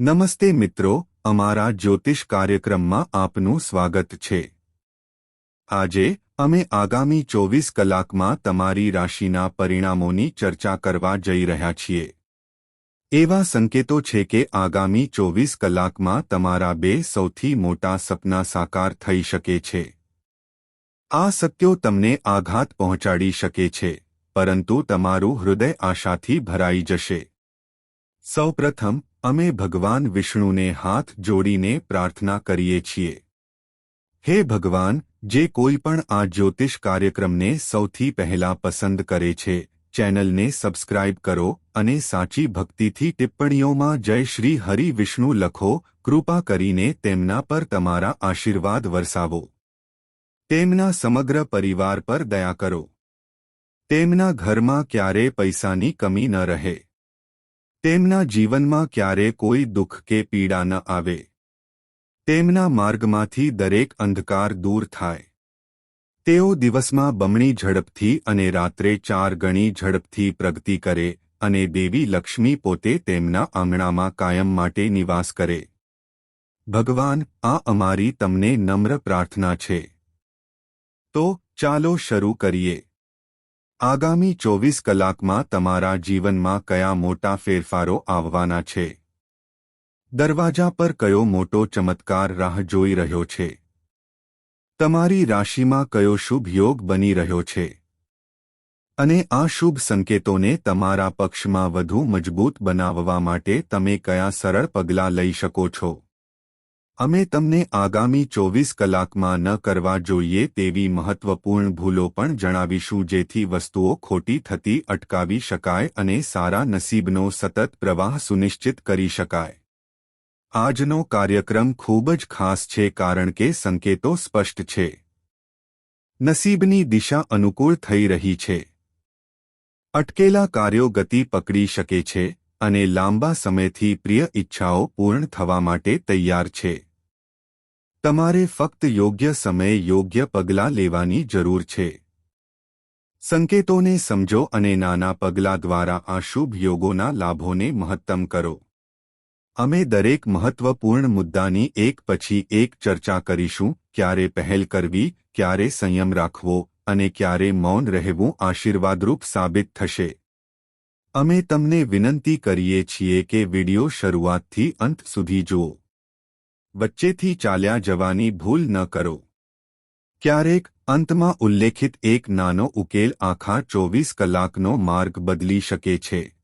નમસ્તે મિત્રો, અમારા જ્યોતિષ કાર્યક્રમમાં આપનું સ્વાગત છે. આજે, અમે આગામી ચોવીસ કલાકમાં તમારી રાશિના પરિણામોની ચર્ચા કરવા જઈ રહ્યા છીએ. એવા સંકેતો છે કે આગામી ચોવીસ કલાકમાં તમારા બે સૌથી મોટા સપના સાકાર થઈ શકે છે. આ સત્યો તમને આઘાત પહોંચાડી શકે છે, પરંતુ તમારું હૃદય આશાથી ભરાઈ જશે. સૌપ્રથમ અમે ભગવાન વિષ્ણુને હાથ જોડીને પ્રાર્થના કરીએ છીએ. હે ભગવાન, જે કોઈ પણ આ જ્યોતિષ કાર્યક્રમને સૌથી પહેલા પસંદ કરે છે, ચેનલને સબસ્ક્રાઇબ કરો અને સાચી ભક્તિથી ટિપ્પણીઓમાં જય શ્રી હરિ વિષ્ણુ લખો, કૃપા કરીને તેમના પર તમારા આશીર્વાદ વરસાવો. તેમના સમગ્ર પરિવાર પર દયા કરો. તેમના ઘરમાં ક્યારે પૈસાની કમી ન રહે. તેમના જીવનમાં ક્યારે કોઈ દુઃખ કે પીડા ન આવે. તેમના માર્ગમાંથી દરેક અંધકાર દૂર થાય. તેઓ દિવસમાં બમણી ઝડપથી અને રાત્રે ચાર ગણી ઝડપથી પ્રગતિ કરે અને દેવી લક્ષ્મી પોતે તેમના આંગણામાં કાયમ માટે નિવાસ કરે. ભગવાન, આ અમારી તમને નમ્ર પ્રાર્થના છે. તો ચાલો શરૂ કરીએ. આગામી ચોવીસ કલાકમાં તમારા જીવનમાં કયા મોટા ફેરફારો આવવાના છે? દરવાજા પર કયો મોટો ચમત્કાર રાહ જોઈ રહ્યો છે? તમારી રાશિમાં કયો શુભ યોગ બની રહ્યો છે? અને આ શુભ સંકેતોને તમારા પક્ષમાં વધુ મજબૂત બનાવવા માટે તમે કયા સરળ પગલાં લઈ શકો છો? અમે તમને આગામી ચોવીસ કલાકમાં ન કરવા જોઈએ તેવી મહત્વપૂર્ણ ભૂલો પણ જણાવીશું જેથી વસ્તુઓ ખોટી થતી અટકાવી શકાય અને સારા નસીબનો સતત પ્રવાહ સુનિશ્ચિત કરી શકાય. આજનો કાર્યક્રમ ખૂબ જ ખાસ છે કારણ કે સંકેતો સ્પષ્ટ છે. નસીબની દિશા અનુકૂળ થઈ રહી છે. અટકેલા કાર્યો ગતિ પકડી શકે છે અને લાંબા સમયથી પ્રિય ઈચ્છાઓ પૂર્ણ થવા માટે તૈયાર છે. તમારે ફક્ત યોગ્ય સમયે યોગ્ય પગલાં લેવાની જરૂર છે. સંકેતોને સમજો અને નાના પગલાં દ્વારા આ શુભ યોગોના લાભોને મહત્તમ કરો. અમે દરેક મહત્વપૂર્ણ મુદ્દાની એક પછી એક ચર્ચા કરીશું, ક્યારે પહેલ કરવી, ક્યારે સંયમ રાખવો, અને ક્યારે મૌન રહેવું આશીર્વાદરૂપ સાબિત થશે. અમે તમને વિનંતી કરીએ છીએ કે વિડિયો શરૂઆતથી અંત સુધી જુઓ. વચ્ચેથી ચાલ્યા જવાની ભૂલ ન કરો. ક્યારેક અંતમાં ઉલ્લેખિત એક નાનો ઉકેલ આખા ચોવીસ કલાકનો માર્ગ બદલી શકે છે.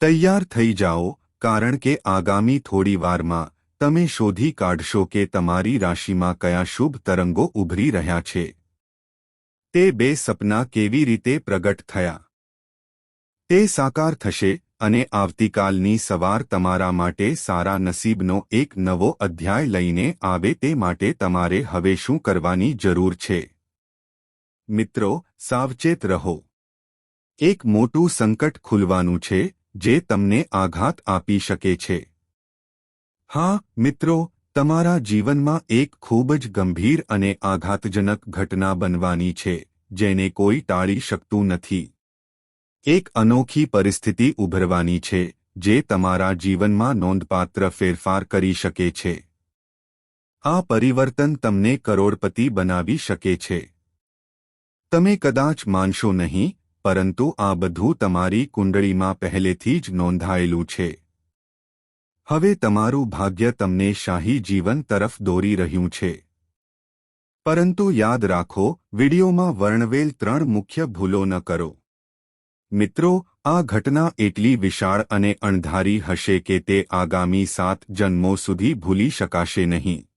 તૈયાર થઈ જાઓ, કારણ કે આગામી થોડી વારમાં તમે શોધી કાઢશો કે તમારી રાશિમાં કયા શુભ તરંગો ઉભરી રહ્યા છે. તે બે સપના કેવી રીતે પ્રગટ થયા? તે સાકાર થશે અને આવતીકાલની સવાર તમારા માટે સારા નસીબનો એક નવો અધ્યાય લઈને આવે તે માટે તમારે હવે શું કરવાની જરૂર છે? મિત્રો, સાવચેત રહો. એક મોટું સંકટ ખુલવાનું છે, જે તમને આઘાત આપી શકે છે. હા, મિત્રો, તમારા જીવનમાં એક ખૂબ જ ગંભીર અને આઘાતજનક ઘટના બનવાની છે, જેને કોઈ ટાળી શકતું નથી. એક અનોખી પરિસ્થિતિ ઉભરવાની છે, જે તમારા જીવનમાં નોંધપાત્ર ફેરફાર કરી શકે છે. આ પરિવર્તન તમને કરોડપતિ બનાવી શકે છે. તમે કદાચ માનશો નહીં, પરંતુ આ બધું તમારી કુંડળીમાં પહેલેથી જ નોંધાયેલું છે. હવે તમારું ભાગ્ય તમને શાહી જીવન તરફ દોરી રહ્યું છે. પરંતુ યાદ રાખો, વિડીયોમાં વર્ણવેલ ત્રણ મુખ્ય ભૂલો ન કરો. મિત્રો, આ ઘટના એટલી વિશાળ અને અણધારી હશે કે તે આગામી સાત જન્મો સુધી ભૂલી શકાશે નહીં.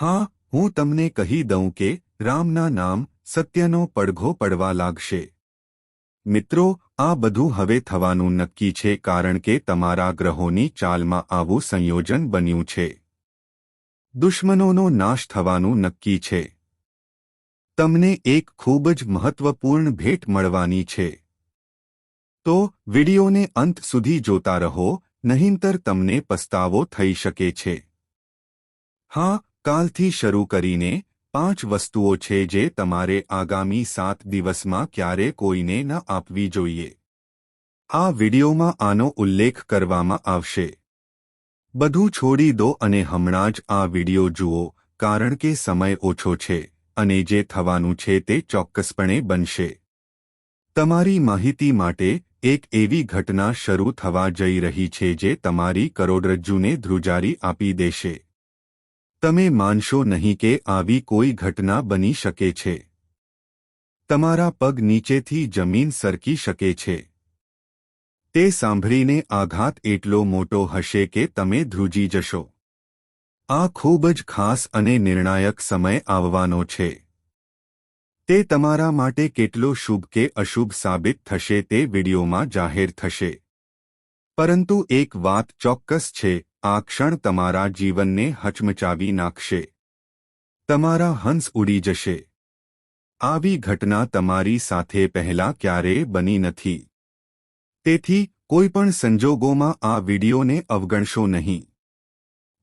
હા, હું તમને કહી દઉં કે રામના નામ સત્યનો પડઘો પડવા લાગશે. મિત્રો, આ બધું હવે થવાનું નક્કી છે કારણ કે તમારા ગ્રહોની ચાલમાં આવું સંયોજન બન્યું છે. દુશ્મનોનો નાશ થવાનું નક્કી છે. તમને એક ખૂબ જ મહત્વપૂર્ણ ભેટ મળવાની છે. તો વિડીયોને અંત સુધી જોતા રહો, નહીંતર તમને પસ્તાવો થઈ શકે છે. હા, કાલથી શરૂ કરીને પાંચ વસ્તુઓ છે જે તમારે આગામી સાત દિવસમાં ક્યારે કોઈને ન આપવી જોઈએ. આ વિડીયોમાં આનો ઉલ્લેખ કરવામાં આવશે. બધું છોડી દો અને હમણાં જ આ વિડિયો જુઓ, કારણ કે સમય ઓછો છે, અને જે થવાનું છે તે ચોક્કસપણે બનશે. તમારી માહિતી માટે એક એવી ઘટના શરૂ થવા જઈ રહી છે જે તમારી કરોડરજ્જુને ધ્રુજારી આપી દેશે. તમે માનશો નહીં કે આવી કોઈ ઘટના બની શકે છે. તમારા પગ નીચેથી જમીન સરકી શકે છે. તે સાંભળીને આઘાત એટલો મોટો હશે કે તમે ધ્રુજી જશો. આ ખૂબ જ ખાસ અને નિર્ણાયક સમય આવવાનો છે. તે તમારા માટે કેટલો શુભ કે અશુભ સાબિત થશે તે વિડીયોમાં જાહેર થશે. પરંતુ એક વાત ચોક્કસ છે, આ ક્ષણ તમારા જીવનને હચમચાવી નાખશે. તમારા હંસ ઉડી જશે. આવી ઘટના તમારી સાથે પહેલા ક્યારેય બની નથી. તેથી કોઈપણ સંજોગોમાં આ વિડીયોને અવગણશો નહીં.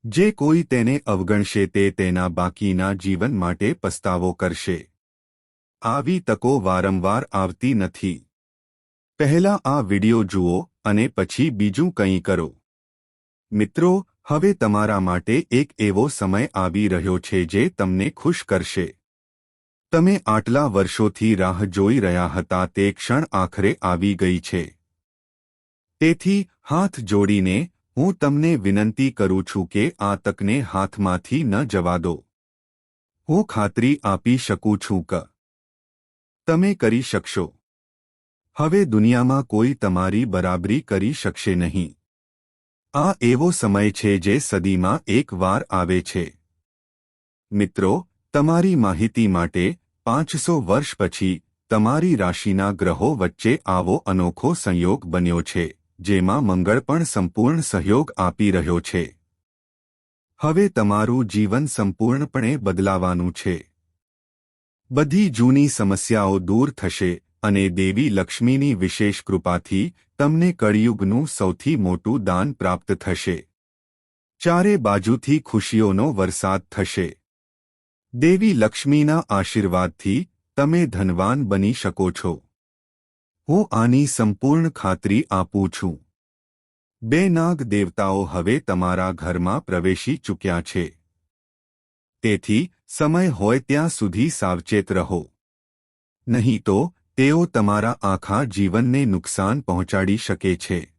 જે કોઈ તેને અવગણશે તે તેના બાકીના જીવન માટે પસ્તાવો કરશે. આવી તકો વારંવાર આવતી નથી. પહેલા આ વિડિયો જુઓ અને પછી બીજું કંઈ કરો. મિત્રો, હવે તમારા માટે એક એવો સમય આવી રહ્યો છે જે તમને ખુશ કરશે. તમે આટલા વર્ષોથી રાહ જોઈ રહ્યા હતા તે ક્ષણ આખરે આવી ગઈ છે. તેથી, હાથ જોડીને, હું તમને વિનંતી કરું છું કે આ તકને હાથમાંથી ન જવા દો. હું ખાતરી આપી શકું છું કે તમે કરી શકશો. હવે દુનિયામાં કોઈ તમારી બરાબરી કરી શકશે નહીં. આ એવો સમય છે જે સદીમાં એક વાર આવે છે. મિત્રો, તમારી માહિતી માટે પાંચસો વર્ષ પછી તમારી રાશિના ગ્રહો વચ્ચે આવો અનોખો સંયોગ બન્યો છે, જેમાં મંગળ પણ સંપૂર્ણ સહયોગ આપી રહ્યો છે. હવે તમારું જીવન સંપૂર્ણપણે બદલાવાનું છે. બધી જૂની સમસ્યાઓ દૂર થશે અને દેવી લક્ષ્મીની વિશેષ કૃપાથી તમને કળિયુગનું સૌથી મોટું દાન પ્રાપ્ત થશે. ચારે બાજુથી ખુશીઓનો વરસાદ થશે. દેવી લક્ષ્મીના આશીર્વાદથી તમે ધનવાન બની શકો છો. હું આની સંપૂર્ણ ખાતરી આપું છું. બે નાગ દેવતાઓ હવે તમારા ઘરમાં પ્રવેશી ચૂક્યા છે. તેથી સમય હોય ત્યાં સુધી સાવચેત રહો. નહીં તો, તેઓ તમારા આખા જીવનને નુકસાન પહોંચાડી શકે છે.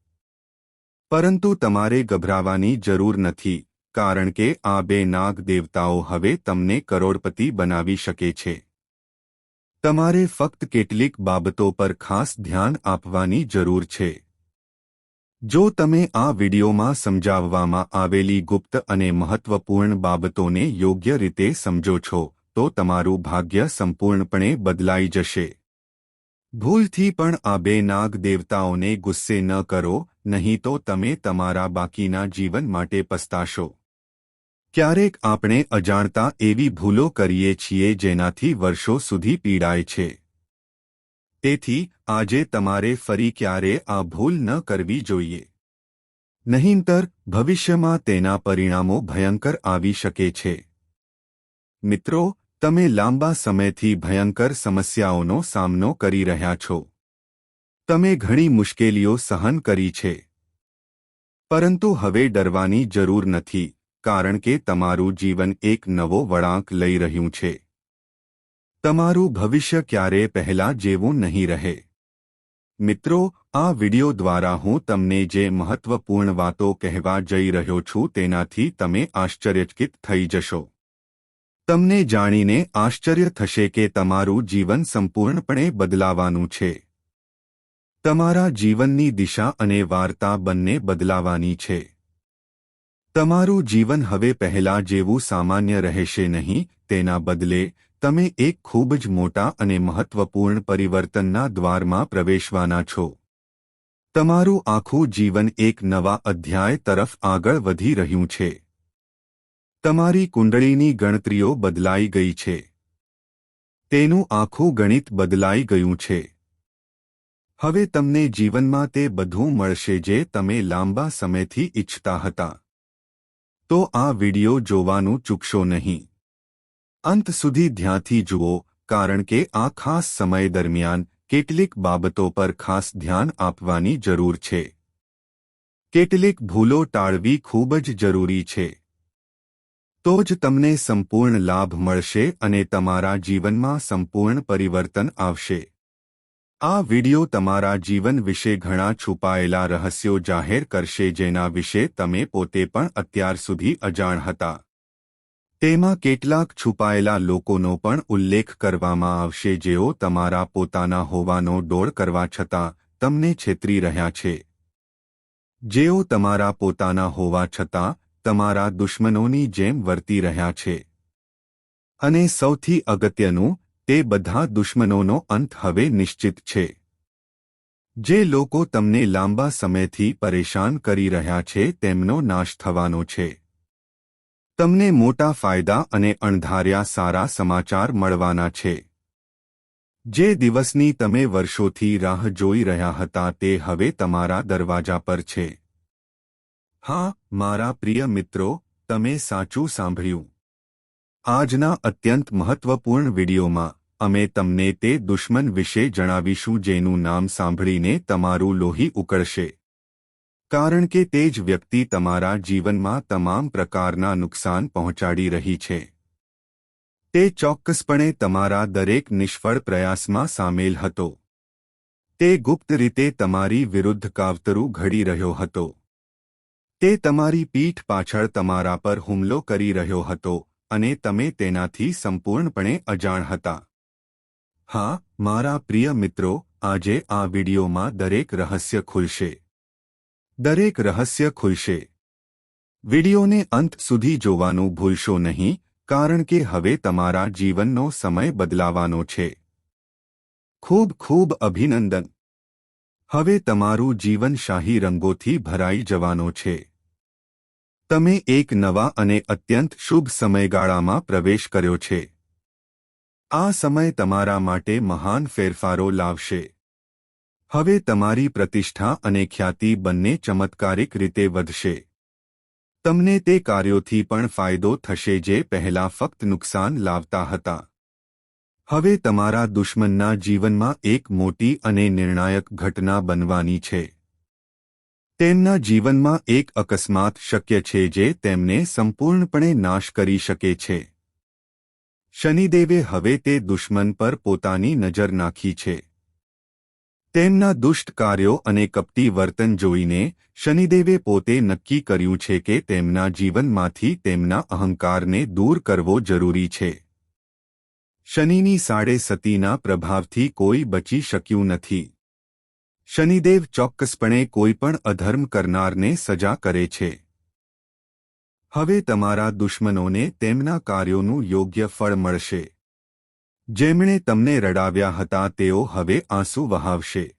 પરંતુ તમારે ગભરાવાની જરૂર નથી, કારણ કે આ બે નાગ દેવતાઓ હવે તમને કરોડપતિ બનાવી શકે છે. તમારે ફક્ત કેટલીક બાબતો પર ખાસ ધ્યાન આપવાની જરૂર છે. જો તમે આ વિડિયોમાં સમજાવવામાં આવેલી ગુપ્ત અને મહત્વપૂર્ણ બાબતોને યોગ્ય રીતે સમજો છો, તો તમારું ભાગ્ય સંપૂર્ણપણે બદલાઈ જશે. ભૂલથી પણ આ બે નાગ દેવતાઓને ગુસ્સે ન કરો, નહીં તો તમે તમારા બાકીના જીવન માટે પસ્તાશો. ક્યારેક આપણે અજાણતા એવી ભૂલો કરીએ છીએ જેનાથી વર્ષો સુધી પીડાય છે. તેથી આજે તમારે ફરી ક્યારે આ ભૂલ ન કરવી જોઈએ. નહીંતર, ભવિષ્યમાં તેના પરિણામો ભયંકર આવી શકે છે. મિત્રો, તમે લાંબા સમયથી ભયંકર સમસ્યાઓનો સામનો કરી રહ્યા છો. તમે ઘણી મુશ્કેલીઓ સહન કરી છે. પરંતુ હવે ડરવાની જરૂર નથી, કારણ કે તમારું જીવન એક નવો વળાંક લઈ રહ્યું છે. તમારું ભવિષ્ય ક્યારે પહેલા જેવું નહીં રહે. મિત્રો, આ વિડિયો દ્વારા હું તમને જે મહત્વપૂર્ણ વાતો કહેવા જઈ રહ્યો છું તેનાથી તમે આશ્ચર્યચકિત થઈ જશો. તમને જાણીને આશ્ચર્ય થશે કે તમારું જીવન સંપૂર્ણપણે બદલાવાનું છે. તમારા જીવનની દિશા અને વાર્તા બંને બદલાવાની છે. તમારું જીવન હવે પહેલા જેવું સામાન્ય રહેશે નહીં, તેના બદલે તમે એક ખૂબ જ મોટા અને મહત્વપૂર્ણ પરિવર્તનના દ્વારમાં પ્રવેશવાના છો. તમારું આખું જીવન એક નવા અધ્યાય તરફ આગળ વધી રહ્યું છે. તમારી કુંડળીની ગણતરીઓ બદલાઈ ગઈ છે. તેનું આખું ગણિત બદલાઈ ગયું છે. હવે તમને જીવનમાં તે બધું મળશે જે તમે લાંબા સમયથી ઇચ્છતા હતા. તો આ વિડિયો જોવાનું ચૂકશો નહીં. અંત સુધી ધ્યાનથી જુઓ, કારણ કે આ ખાસ સમય દરમિયાન કેટલીક બાબતો પર ખાસ ધ્યાન આપવાની જરૂર છે. કેટલીક ભૂલો ટાળવી ખૂબ જ જરૂરી છે. તો જ તમને સંપૂર્ણ લાભ મળશે અને તમારા જીવનમાં સંપૂર્ણ પરિવર્તન આવશે. આ વિડિયો તમારા જીવન વિશે ઘણા છુપાયેલા રહસ્યો જાહેર કરશે જેના વિશે તમે પોતે પણ અત્યાર સુધી અજાણ હતા. તેમાં કેટલાક છુપાયેલા લોકોનો પણ ઉલ્લેખ કરવામાં આવશે જેઓ તમારા પોતાના હોવાનો ડોળ કરવા છતાં તમને છેતરી રહ્યા છે. જેઓ તમારા પોતાના હોવા છતાં તમારા દુશ્મનોની જેમ વર્તી રહ્યા છે. અને સૌથી અગત્યનું, તે બધા દુશ્મનોનો અંત હવે નિશ્ચિત છે. જે લોકો તમને લાંબા સમયથી પરેશાન કરી રહ્યા છે તેમનો નાશ થવાનો છે. તમને મોટા ફાયદા અને અણધાર્યા સારા સમાચાર મળવાના છે. જે દિવસની તમે વર્ષોથી રાહ જોઈ રહ્યા હતા તે હવે તમારા દરવાજા પર છે. હા, મારા પ્રિય મિત્રો, તમે સાચું સાંભળ્યું. આજના અત્યંત મહત્વપૂર્ણ વિડીયોમાં, અમે તમને તે દુશ્મન વિશે જણાવીશું જેનું નામ સાંભળીને તમારું લોહી ઉકળશે. કારણ કે તે જ વ્યક્તિ તમારા જીવનમાં તમામ પ્રકારના નુકસાન પહોંચાડી રહી છે. તે ચોક્કસપણે તમારા દરેક નિષ્ફળ પ્રયાસમાં સામેલ હતો. તે ગુપ્ત રીતે તમારી વિરુદ્ધ કાવતરું ઘડી રહ્યો હતો. તે તમારી પીઠ પાછળ તમારા પર હુમલો કરી રહ્યો હતો અને તમે તેનાથી સંપૂર્ણપણે અજાણ હતા. હા, મારા પ્રિય મિત્રો, આજે આ વિડીયોમાં દરેક રહસ્ય ખુલશે. દરેક રહસ્ય ખુલશે. વિડિયોને અંત સુધી જોવાનું ભૂલશો નહીં, કારણ કે હવે તમારા જીવનનો સમય બદલાવાનો છે. ખૂબ ખૂબ અભિનંદન. હવે તમારું જીવન શાહી રંગોથી ભરાઈ જવાનો છે. તમે એક નવા અને અત્યંત શુભ સમયગાળામાં પ્રવેશ કર્યો છે. આ સમય તમારા માટે મહાન ફેરફારો લાવશે. હવે તમારી પ્રતિષ્ઠા અને ખ્યાતિ બંને ચમત્કારિક રીતે વધશે. તમને તે કાર્યોથી પણ ફાયદો થશે જે પહેલા ફક્ત નુકસાન લાવતા હતા. હવે તમારા દુશ્મનના જીવનમાં એક મોટી અને નિર્ણાયક ઘટના બનવાની છે. તેમના જીવનમાં એક અકસ્માત શક્ય છે જે તેમને સંપૂર્ણપણે નાશ કરી શકે છે. શનિદેવે હવે તે દુશ્મન પર પોતાની નજર નાખી છે. તેમના દુષ્ટ કાર્યો અને કપટી વર્તન જોઈને શનિદેવે પોતે નક્કી કર્યું છે કે તેમના જીવનમાંથી તેમના અહંકારને દૂર કરવો જરૂરી છે. શનિની સાડે સતીના પ્રભાવથી કોઈ બચી શક્યું નથી. શનિદેવ ચોક્કસપણે કોઈપણ અધર્મ કરનારને સજા કરે છે. હવે તમારા દુશ્મનોને તેમના કાર્યોનું યોગ્ય ફળ મળશે. જેમણે તમને રડાવ્યા હતા, તેઓ હવે આંસુ વહાવશે.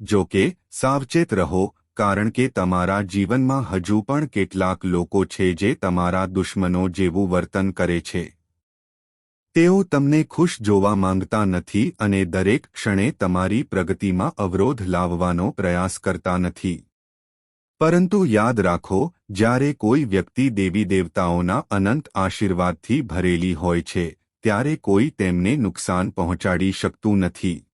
જો કે, સાવચેત રહો, કારણ કે તમારા જીવનમાં હજુ પણ કેટલાક લોકો છે જે તમારા દુશ્મનો જેવું વર્તન કરે છે. તેઓ તમને ખુશ જોવા માંગતા નથી અને દરેક ક્ષણે તમારી પ્રગતિમાં અવરોધ લાવવાનો પ્રયાસ કરતા નથી. પરંતુ યાદ રાખો, જ્યારે કોઈ વ્યક્તિ દેવી દેવતાઓના અનંત આશીર્વાદથી ભરેલી હોય છે ત્યારે કોઈ તેમને નુકસાન પહોંચાડી શકતું નથી.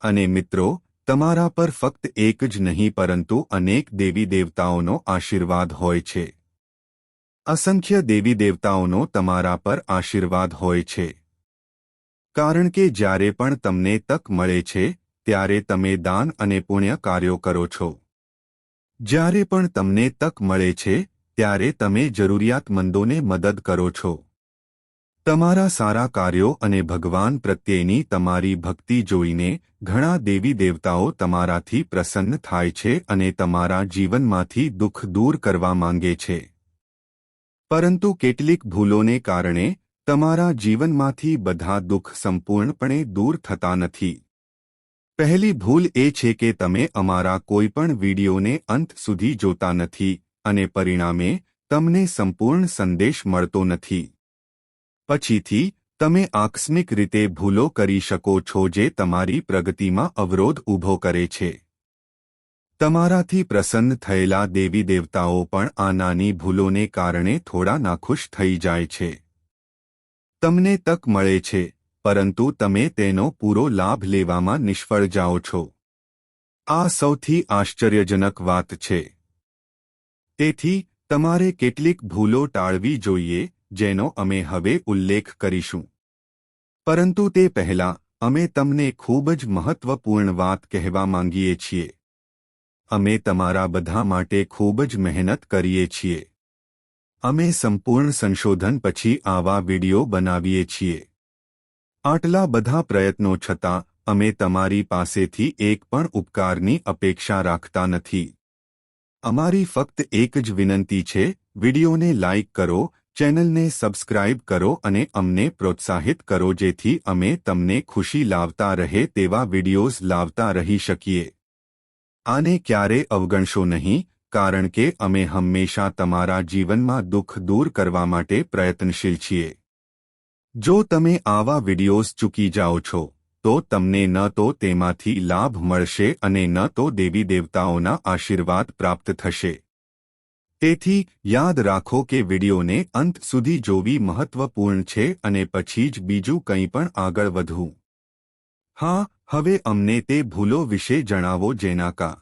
અને મિત્રો, તમારા પર ફક્ત એક જ નહીં, પરંતુ અનેક દેવી દેવતાઓનો આશીર્વાદ હોય છે. અસંખ્ય દેવી દેવતાઓનો તમારા પર આશીર્વાદ હોય છે. કારણ કે જ્યારે પણ તમને તક મળે છે, ત્યારે તમે દાન અને પુણ્ય કાર્યો કરો છો. જ્યારે પણ તમને તક મળે છે, ત્યારે તમે જરૂરિયાતમંદોને મદદ કરો છો. તમારા સારા કાર્યો અને ભગવાન પ્રત્યેની તમારી ભક્તિ જોઈને ઘણા દેવી દેવતાઓ તમારાથી પ્રસન્ન થાય છે અને તમારા જીવનમાંથી દુઃખ દૂર કરવા માંગે છે. પરંતુ કેટલીક ભૂલોને કારણે તમારા જીવનમાંથી બધા દુઃખ સંપૂર્ણપણે દૂર થતા નથી. પહેલી ભૂલ એ છે કે તમે અમારા કોઈપણ વિડીયોને અંત સુધી જોતા નથી અને પરિણામે તમને સંપૂર્ણ સંદેશ મળતો નથી. પછીથી, તમે આકસ્મિક રીતે ભૂલો કરી શકો છો જે તમારી પ્રગતિમાં અવરોધ ઊભો કરે છે. તમારાથી પ્રસન્ન થયેલા દેવી દેવતાઓ પણ આ નાની ભૂલોને કારણે થોડા નાખુશ થઈ જાય છે. તમને તક મળે છે, પરંતુ તમે તેનો પૂરો લાભ લેવામાં નિષ્ફળ જાઓ છો. આ સૌથી આશ્ચર્યજનક વાત છે. તેથી, તમારે કેટલીક ભૂલો ટાળવી જોઈએ જેનો અમે હવે ઉલ્લેખ કરીશું. પરંતુ તે પહેલાં, અમે તમને ખૂબ જ મહત્વપૂર્ણ વાત કહેવા માંગીએ છીએ. અમે તમારા બધા માટે ખૂબ જ મહેનત કરીએ છીએ. અમે સંપૂર્ણ સંશોધન પછી આવા વિડિયો બનાવીએ છીએ. આટલા બધા પ્રયત્નો છતાં, અમે તમારી પાસેથી એક પણ ઉપકારની અપેક્ષા રાખતા નથી. અમારી ફક્ત એક જ વિનંતી છે, વિડિયોને લાઇક કરો ચેનલને સબસ્ક્રાઇબ કરો અને અમને પ્રોત્સાહિત કરો જેથી અમે તમને ખુશી લાવતા રહે તેવા વિડિયોઝ લાવતા રહી શકીએ. આને ક્યારે અવગણશો નહીં, કારણ કે અમે હંમેશા તમારા જીવનમાં દુઃખ દૂર કરવા માટે પ્રયત્નશીલ છીએ. જો તમે આવા વિડિયોઝ ચૂકી જાઓ છો, તો તમને ન તો તેમાંથી લાભ મળશે અને ન તો દેવી દેવતાઓના આશીર્વાદ પ્રાપ્ત થશે. તેથી યાદ રાખો કે વિડિયોને અંત સુધી જોવી મહત્વપૂર્ણ છે અને પછી જ બીજું કંઈ પણ આગળ વધવું. હા, હવે અમને તે ભૂલો વિશે જણાવો જેના કા